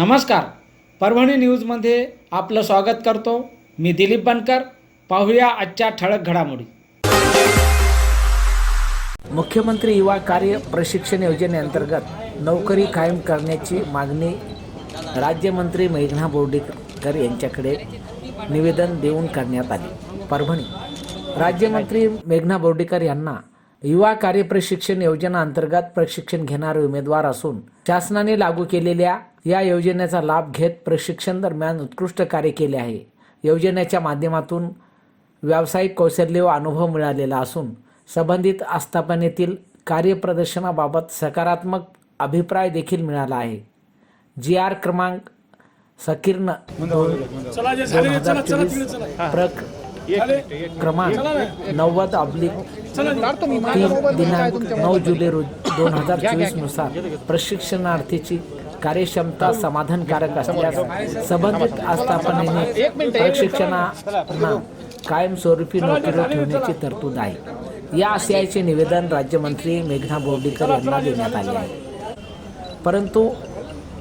नमस्कार. परभणी न्यूजमध्ये आपलं स्वागत करतो. मी दिलीप बनकर. पाहूया आजच्या ठळक घडामोडी. मुख्यमंत्री युवा कार्य प्रशिक्षण योजनेअंतर्गत नोकरी कायम करण्याची मागणी राज्यमंत्री मेघना बोर्डीकर यांच्याकडे निवेदन देऊन करण्यात आले. परभणी. राज्यमंत्री मेघना बोर्डीकर यांना युवा कार्य प्रशिक्षण योजना अंतर्गत प्रशिक्षण घेणारे उमेदवार असून शासनाने लागू केलेल्या या योजनेचा लाभ घेत प्रशिक्षण दरम्यान उत्कृष्ट कार्य केले आहे. योजनेच्या माध्यमातून व्यावसायिक कौशल्य व अनुभव मिळालेला असून संबंधित आस्थापनेतील कार्यप्रदर्शनाबाबत सकारात्मक अभिप्राय देखील मिळाला आहे. जी आर क्रमांक सकीर्ण दोन हजार चोवीस प्रक क्रमांक नव्वद अब्लिक तीन दिनांक नऊ जुलै रोज दोन हजार चोवीसनुसार प्रशिक्षणार्थीची कार्यक्षमता समाधानकारक असल्यास संबंधित आस्थापनेने प्रशिक्षणांना कायमस्वरूपी नोकरीवर ठेवण्याची तरतूद आहे. या आशयाचे निवेदन राज्यमंत्री मेघना बोर्डीकर यांना देण्यात आले आहे. परंतु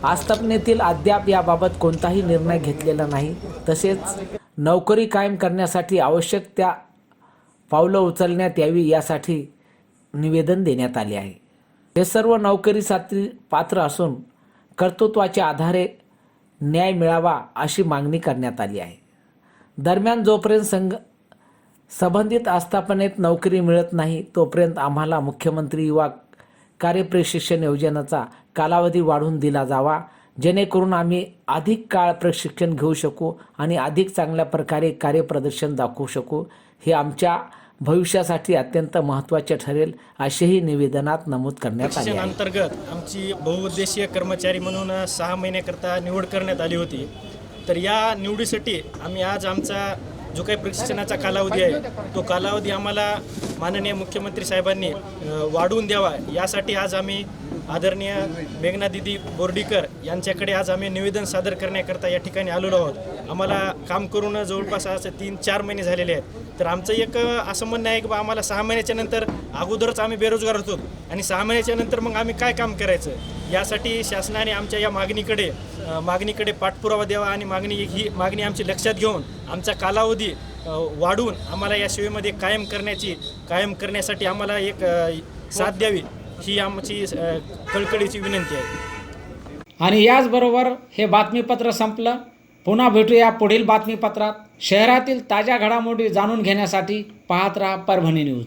आस्थापनेतील अद्याप याबाबत कोणताही निर्णय घेतलेला नाही. तसेच नोकरी कायम करण्यासाठी आवश्यक त्या पावलं उचलण्यात यावी यासाठी निवेदन देण्यात आले आहे. हे सर्व नोकरीसाठी पात्र असून कर्तृत्वाच्या आधारे न्याय मिळावा अशी मागणी करण्यात आली आहे. दरम्यान जोपर्यंत संघ संबंधित आस्थापनेत नोकरी मिळत नाही तोपर्यंत आम्हाला मुख्यमंत्री युवा कार्यप्रशिक्षण योजनेचा कालावधी वाढवून दिला जावा जेणेकरून आम्ही अधिक काळ प्रशिक्षण घेऊ शकू आणि अधिक चांगल्या प्रकारे कार्यप्रदर्शन दाखवू शकू. हे आमच्या भविष्यासाठी अत्यंत महत्त्वाचे ठरेल असेही निवेदनात नमूद करण्यात आले शिक्षण अंतर्गत आमची बहुउद्देशीय कर्मचारी म्हणून सहा महिन्याकरता निवड करण्यात आली होती. तर या निवडीसाठी आम्ही आज आमचा जो काही प्रशिक्षणाचा कालावधी आहे तो कालावधी आम्हाला माननीय मुख्यमंत्री साहेबांनी वाढवून द्यावा. यासाठी आज आम्ही आदरणीय मेघना दिदी बोर्डीकर यांच्याकडे आज आम्ही निवेदन सादर करण्याकरता या ठिकाणी आलेलो आहोत. आम्हाला काम करून जवळपास असं तीन चार महिने झालेले आहेत. तर आमचं एक असं म्हणणं आहे की बा आम्हाला सहा महिन्याच्या नंतर अगोदरच आम्ही बेरोजगार होतो आणि सहा महिन्याच्या नंतर मग आम्ही काय काम करायचं? यासाठी शासनाने आमच्या या मागणीकडे मागणीकडे पाठपुरावा द्यावा आणि मागणी ही मागणी आमची लक्षात घेऊन आमचा कालावधी वाढून वाढवून आम्हाला या सेवेमध्ये कायम करण्याची कायम करण्यासाठी आम्हाला एक साथ द्यावी. ही आमची कळकळीची विनंती आहे. आणि याचबरोबर हे बातमीपत्र संपलं. पुन्हा भेटूया पुढील बातमीपत्रात. शहरातील ताज्या घडामोडी जाणून घेण्यासाठी पाहत राहा परभणी न्यूज.